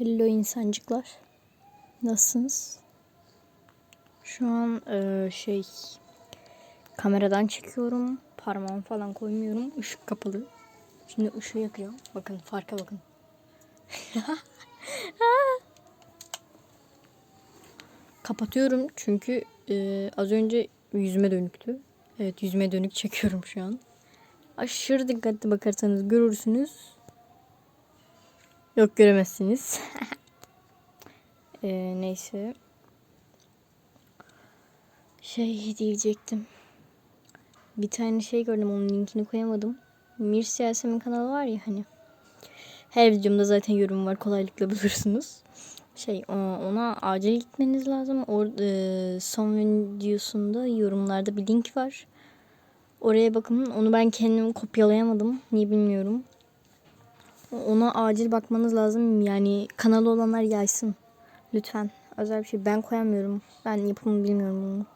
Hello insancıklar. Nasılsınız? Şu an e, şey kameradan çekiyorum. Parmağımı falan koymuyorum. Işık kapalı. Şimdi ışığı yakıyor. Bakın farka bakın. Kapatıyorum çünkü e, az önce yüzüme dönüktü. Evet yüzüme dönük çekiyorum şu an. Aşırı dikkatli bakarsanız görürsünüz. Yok göremezsiniz. Ee, neyse. Şey diyecektim. Bir tane şey gördüm onun linkini koyamadım. Mir Siyasem'in kanalı var ya hani. Her videomda zaten yorum var kolaylıkla bulursunuz. Şey ona acil gitmeniz lazım. Or, e, son videosunda yorumlarda bir link var. Oraya bakın. Onu ben kendim kopyalayamadım. Niye bilmiyorum. Ona acil bakmanız lazım. Yani kanalı olanlar yaysın. Lütfen. Özel bir şey. Ben koyamıyorum. Ben yapımı bilmiyorum bunu.